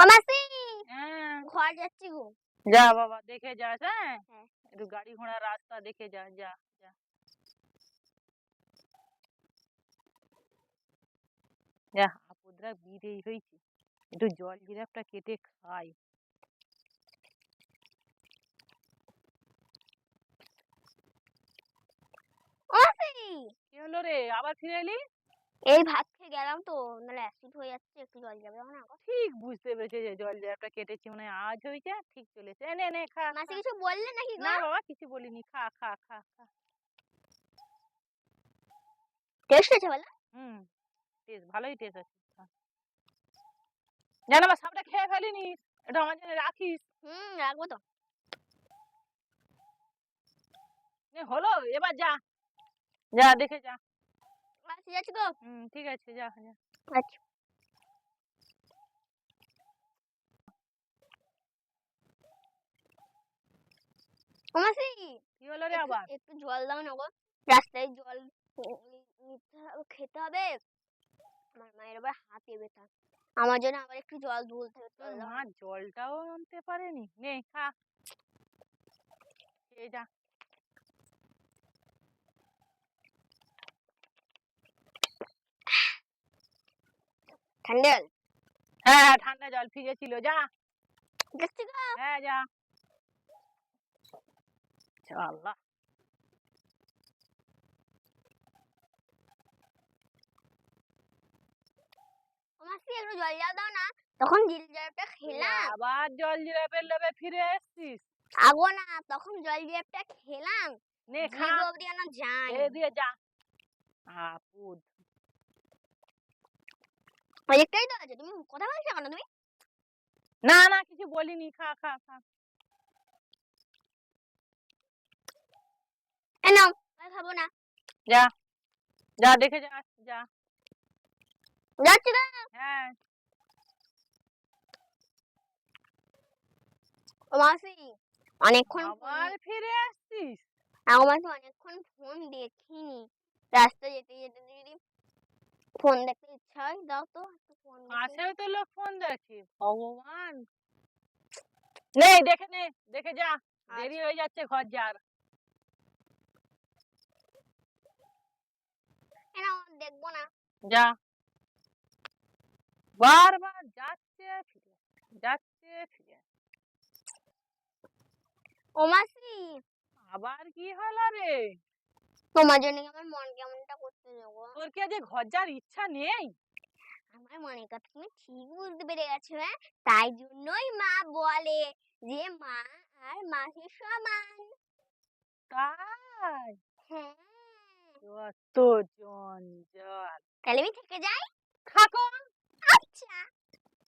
মাসি হ্যাঁ। ঘর যাচ্ছি গো। যা বাবা দেখে যাস হ্যাঁ? হ্যাঁ। একটু গাড়ি ঘোড়ার রাস্তা দেখে যা যা যা। যা আপুদরা বিদেই হয়েছে একটু জল জিরাফটা কেটে খাই। কি হলো রে? আবার ফিরে এলি? এই ভাত খেয়ে গেলাম তো নাহলে অ্যাসিড হয়ে যাচ্ছে একটু জল যাবে না ঠিক বুঝতে পেরেছে যে জল জিরাফটা কেটেছি মানে আজ হয়েছে ঠিক চলেছে। এ নে নে খা মাসি কিছু বললে নাকি না বাবা কিছু বলিনি খা খা খা খা। টেস্ট আছে বলো হুম টেস্ট ভালোই টেস্ট আছে জানো বা সাপটা খেয়ে ফেলিনি এটা আমার জন্য রাখিস। হুম রাখব তো। হলো এবার যা। যা দেখে যা। যাচ্ছি গো হুম ঠিক আছে যা যা। আচ্ছা। ও কি হলো রে আবার? একটু জল দাও না গো। রাস্তায় জল নি- নিতে হবে খেতে হবে। আমার মায়ের আবার হাতে ব্যথা। আমার জন্য আবার একটু জল তুলতে হবে মা। জলটাও আনতে পারেনি? নে খা। খেয়ে যা। ঠান্ডা জল হ্যাঁ হ্যাঁ ঠান্ডা জল ফ্রিজে যা। যাচ্ছি গো হ্যাঁ যা। আল্লাহ মাসি একটু জল যাও দাও না। তখন জিল খেলাম। আবার জল জিরাপের লোভে ফিরে এসছিস। আগো না তখন জল জিরাপটা খেলাম। নে খা। দিয়ে যা। আপুদ অনেকটাই তো আছে। তুমি কথা বলছো কেন তুমি? না না কিছু বলিনি। খা খা খা। নাও আমি খাব না। যা যা দেখে যা যা। যাচ্ছি গো হ্যাঁ। মাসি অনেকক্ষণ আবার ফিরে আসছিস? আগো মাসি অনেকক্ষণ ফোন দেখিনি। রাস্তা যেতে যেতে যদি ফোন দেখতে হয় দাও তো তো লোক ফোন দেখে। ভগবান! নে দেখে নে দেখে যা। দেরি হয়ে যাচ্ছে ঘর যার দেখব না। যা। বারবার যাচ্ছে ফিরে যাচ্ছে ফিরে। ও মাসি আবার কি হলো রে? তোমার জন্য আমার মন কেমনটা করতে যাব তোর কি আজ ঘর যার ইচ্ছা নেই? আমার মনের কথা তুমি ঠিক বুঝতে পেরে গেছো হ্যাঁ? তাই জন্যই মা বলে যে মা আর মাসি সমান। তাই? হ্যাঁ। কত জঞ্জাল তাহলে আমি থেকে যাই? থাকো। আচ্ছা।